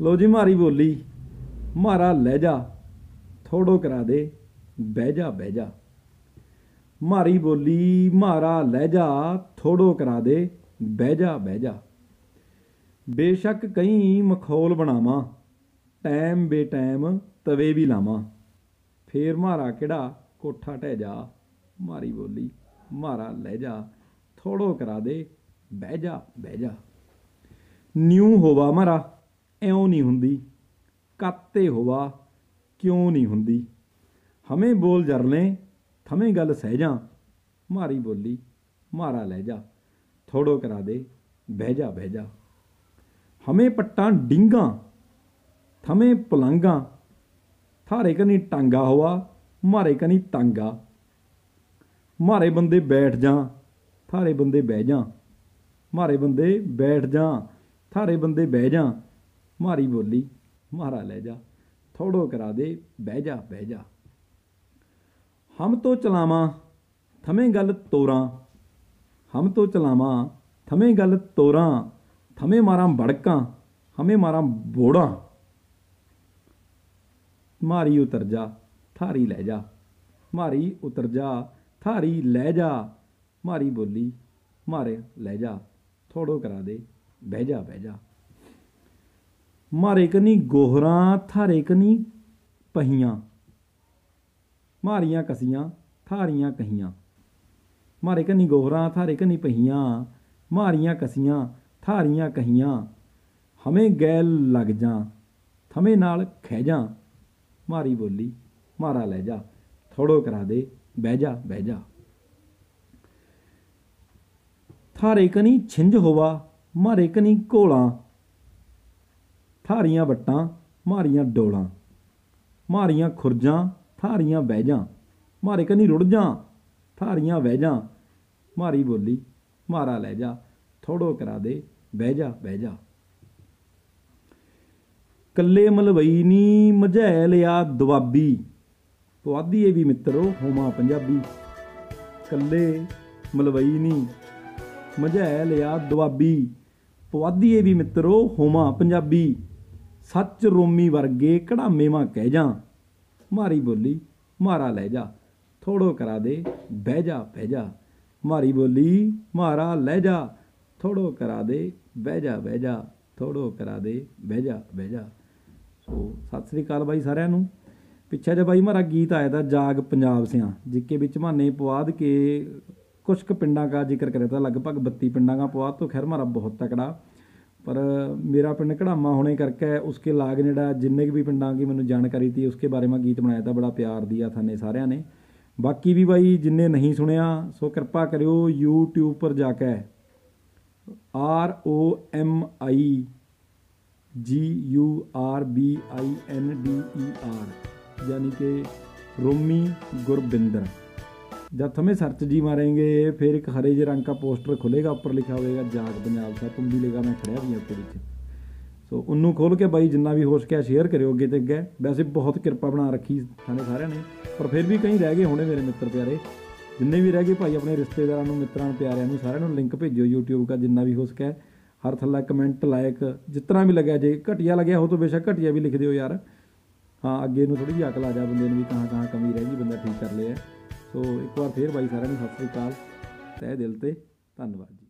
ਲੋ ਜੀ ਮਾਰੀ ਬੋਲੀ। ਮਾਰਾ ਲੈ ਜਾ, ਥੋੜੋ ਕਰਾ ਦੇ, ਬਹਿ ਜਾ ਬਹਿ ਜਾ। ਮਾਰੀ ਬੋਲੀ, ਮਾਰਾ ਲੈ ਜਾ, ਥੋੜੋ ਕਰਾ ਦੇ, ਬਹਿ ਜਾ ਬਹਿ ਜਾ। ਬੇਸ਼ੱਕ ਕਈ ਮਖੌਲ ਬਣਾਵਾਂ, ਟਾਈਮ ਬੇ ਟਾਈਮ ਤਵੇ ਵੀ ਲਾਵਾਂ। ਫੇਰ ਮਾਰਾ ਕਿਹੜਾ ਕੋਠਾ ਟਹਿ ਜਾ, ਮਾਰੀ ਬੋਲੀ, ਮਾਰਾ ਲੈ ਜਾ, ਥੋੜੋ ਕਰਾ ਦੇ, ਬਹਿ ਜਾ ਬਹਿ ਜਾ। ਨਿਊ ਹੋਵਾ ਮਾਰਾ। ਇਉਂ ਨਹੀਂ ਹੁੰਦੀ। ਕਾਤੇ ਹੋਵਾ ਕਿਉਂ ਨਹੀਂ ਹੁੰਦੀ। ਹਮੇ ਬੋਲ ਜਰਲੇ ਥਮੇ ਗੱਲ ਸਹਿਜਾਂ ਮਾਰੀ ਬੋਲੀ, ਮਾਰਾ ਲੈ ਜਾ। ਥੋੜੋ ਕਰਾ ਦੇ, ਬਹਿ ਜਾ ਬਹਿ ਜਾ। ਹਮੇ ਪੱਟਾਂ ਡਿੰਗਾ, ਥਮੇ ਪਲੰਗਾ। ਥਾਰੇ ਕਨੀ ਟਾਂਗਾ ਹੋਆ, ਮਾਰੇ ਕਨੀ ਤਾਂਗਾ ਮਾਰੇ ਬੰਦੇ ਬੈਠ ਜਾ, ਥਾਰੇ ਬੰਦੇ ਬਹਿ ਜਾ। ਮਾਰੇ ਬੰਦੇ ਬੈਠ ਜਾ, ਥਾਰੇ ਬੰਦੇ ਬਹਿ ਜਾ। ਮਾਰੀ ਬੋਲੀ, ਮਾਰਾ ਲੈ ਜਾ, ਥੋੜੋ ਕਰਾ ਦੇ, ਬਹਿ ਜਾ ਬਹਿ ਜਾ। ਹਮ ਤੋਂ ਚਲਾਵਾਂ, ਥਮੇ ਗੱਲ ਤੋਰਾਂ। ਹਮ ਤੋਂ ਚਲਾਵਾਂ, ਥਮੇ ਗੱਲ ਤੋਰਾਂ। ਥਮੇ ਮਾਰਾਂ ਬੜਕਾਂ, ਹਮੇ ਮਾਰਾਂ ਬੋੜਾਂ। ਮਾਰੀ ਉਤਰ ਜਾ, ਥਾਰੀ ਲੈ ਜਾ। ਮਾਰੀ ਉਤਰ ਜਾ, ਥਾਰੀ ਲੈ ਜਾ। ਮਾਰੀ ਬੋਲੀ, ਮਾਰੇ ਲੈ ਜਾ, ਥੋੜੋ ਕਰਾ ਦੇ, ਬਹਿ ਜਾ ਬਹਿ ਜਾ। ਮਾਰੇ ਕਨੀ ਗੋਹਰਾਂ, ਥਾਰੇ ਕਨੀ ਪਹੀਆਂ। ਮਾਰੀਆਂ ਕਸੀਆਂ, ਥਾਰੀਆਂ ਕਹੀਆਂ। ਮਾਰੇ ਕਨੀ ਗੋਹਰਾਂ, ਥਾਰੇ ਕਨੀ ਪਹੀਆਂ। ਮਾਰੀਆਂ ਕਸੀਆਂ, ਥਾਰੀਆਂ ਕਹੀਆਂ। ਹਮੇ ਗੈਲ ਲੱਗ ਜਾ, ਥਮੇ ਨਾਲ ਖਹਿ ਜਾ। ਮਾਰੀ ਬੋਲੀ, ਮਾਰਾ ਲੈ ਜਾ, ਥੋੜੋ ਕਰਾ ਦੇ, ਬਹਿ ਜਾ ਬਹਿ ਜਾ। ਥਾਰੇ ਕਨੀ ਛਿੰਝ ਹੋਵਾ, ਮਾਰੇ ਕਨੀ ਘੋਲਾਂ। ਥਾਰੀਆਂ ਵੱਟਾਂ, ਮਾਰੀਆਂ ਡੋਲਾਂ, ਮਾਰੀਆਂ ਖੁਰਜਾਂ, ਥਾਰੀਆਂ ਬਹਿ ਜਾ ਮਾਰੇ ਕਨੀ ਰੁੜ ਜਾ, ਥਾਰੀਆਂ ਬਹਿ ਜਾ ਮਾਰੀ ਬੋਲੀ, ਮਾਰਾ ਲੈ ਜਾ, ਥੋੜੋ ਕਰਾ ਦੇ ਬਹਿ ਜਾ ਬਹਿ ਜਾ ਕੱਲੇ ਮਲਵਈ ਨੀ ਮਝੈ ਲਿਆ ਦੁਆਬੀ। ਪੁਆਧੀ ਇਹ ਵੀ ਮਿੱਤਰੋ, ਹੋਮਾ ਪੰਜਾਬੀ। ਕੱਲੇ ਮਲਵਈ ਨੀ ਮਝੈ ਲਿਆ ਦੁਆਬੀ। ਪੁਆਧੀ ਇਹ ਵੀ ਮਿੱਤਰੋ, ਹੋਮਾ ਪੰਜਾਬੀ। ਸੱਚ ਰੋਮੀ ਵਰਗੇ ਕਢਾਮੇ ਕਹਿ ਜਾ? ਮਾਰੀ ਬੋਲੀ, ਮਾਰਾ ਲੈ ਜਾ। ਥੋੜੋ ਕਰਾ ਦੇ, ਬਹਿ ਜਾ ਬਹਿ ਜਾ। ਮਾਰੀ ਬੋਲੀ, ਮਾਰਾ ਲੈ ਜਾ। ਥੋੜੋ ਕਰਾ ਦੇ, ਬਹਿ ਜਾ ਬਹਿ ਜਾ। ਥੋੜੋ ਕਰਾ ਦੇ, ਬਹਿ ਜਾ ਬਹਿ ਜਾ। ਸੋ, ਸਤਿ ਸ੍ਰੀ ਅਕਾਲ ਬਾਈ ਸਾਰਿਆਂ ਨੂੰ। ਪਿੱਛੇ ਜੇ ਬਾਈ ਮਾਰਾ ਗੀਤ ਆਇਆ ਤਾਂ ਜਾਗ ਪੰਜਾਬ ਸਿਆਂ। ਜਿੱਕੇ ਵਿੱਚ ਮਾਨੇ ਪਵਾਦ ਕੇ ਕੁਛ ਕੁ ਪਿੰਡਾਂ ਦਾ ਜ਼ਿਕਰ ਕਰਿਆ ਤਾਂ ਲਗਭਗ 32 ਪਿੰਡਾਂ ਦਾ ਪਵਾਦ ਤੋਂ ਖੈਰ ਮਾਰਾ ਬਹੁਤ ਤਕੜਾ। ਪਰ मेरा पिंड कड़ामा होने करके उसके लाग नेड़ा जिन्ने भी पिंडा की मैंने जानकारी थी उसके बारे में गीत बनाया था बड़ा प्यार दिया था ने सारे ने बाकी भी भाई जिन्ने नहीं सुनिया सो कृपा करियो यूट्यूब पर जाके R O M I G U R B I N D E R यानी कि रोमी गुरबिंदर जब हमें सर्च जी मारेंगे फिर एक हरे जे रंग का पोस्टर खुलेगा ऊपर लिखा होगा जाग पंजाब सा तुम भी लेगा मैं खड़िया भी ਉੱਤੇ ਵਿੱਚ ਸੋ ਉਹਨੂੰ ਖੋਲ ਕੇ ਬਾਈ ਜਿੰਨਾ ਵੀ ਹੋ ਸਕਿਆ ਸ਼ੇਅਰ ਕਰਿਓ ਅੱਗੇ ਤੇ ਅੱਗੇ ਵੈਸੇ ਬਹੁਤ ਕਿਰਪਾ ਬਣਾ ਰੱਖੀ ਸਾਨੇ ਸਾਰਿਆਂ ਨੇ ਪਰ ਫਿਰ ਵੀ ਕਈ ਰਹਿ ਗਏ ਹੋਣੇ ਮੇਰੇ ਮਿੱਤਰ ਪਿਆਰੇ ਜਿੰਨੇ ਵੀ ਰਹਿ ਗਏ ਭਾਈ ਆਪਣੇ ਰਿਸ਼ਤੇਦਾਰਾਂ ਨੂੰ ਮਿੱਤਰਾਂ ਨੂੰ ਪਿਆਰਿਆਂ ਨੂੰ ਸਾਰਿਆਂ ਨੂੰ ਲਿੰਕ ਭੇਜਿਓ YouTube ਦਾ ਜਿੰਨਾ ਵੀ ਹੋ ਸਕਿਆ ਹਰ ਥੱਲਾ ਕਮੈਂਟ ਲਾਇਕ ਜਿਸ ਤਰ੍ਹਾਂ ਵੀ ਲੱਗਿਆ ਜੇ ਘਟੀਆ ਲੱਗਿਆ ਹੋ ਤਾਂ ਬੇਸ਼ੱਕ ਘਟੀਆ ਵੀ ਲਿਖ ਦਿਓ ਯਾਰ ਹਾਂ ਅੱਗੇ ਨੂੰ ਥੋੜੀ ਜਿਹੀ ਅਕਲ ਆ ਜਾ ਬੰਦੇ ਨੂੰ ਵੀ ਕਹਾਂ ਕਹਾਂ ਕਮੀ ਰਹਿ ਗਈ ਬੰਦਾ ਠੀਕ ਕਰ ਲਿਆ ਸੋ ਇੱਕ ਵਾਰ ਫੇਰ ਬਾਈ ਸਾਰਿਆਂ ਨੂੰ ਸਤਿ ਸ੍ਰੀ ਅਕਾਲ। ਤਹਿ ਦਿਲ ਤੇ ਧੰਨਵਾਦ ਜੀ।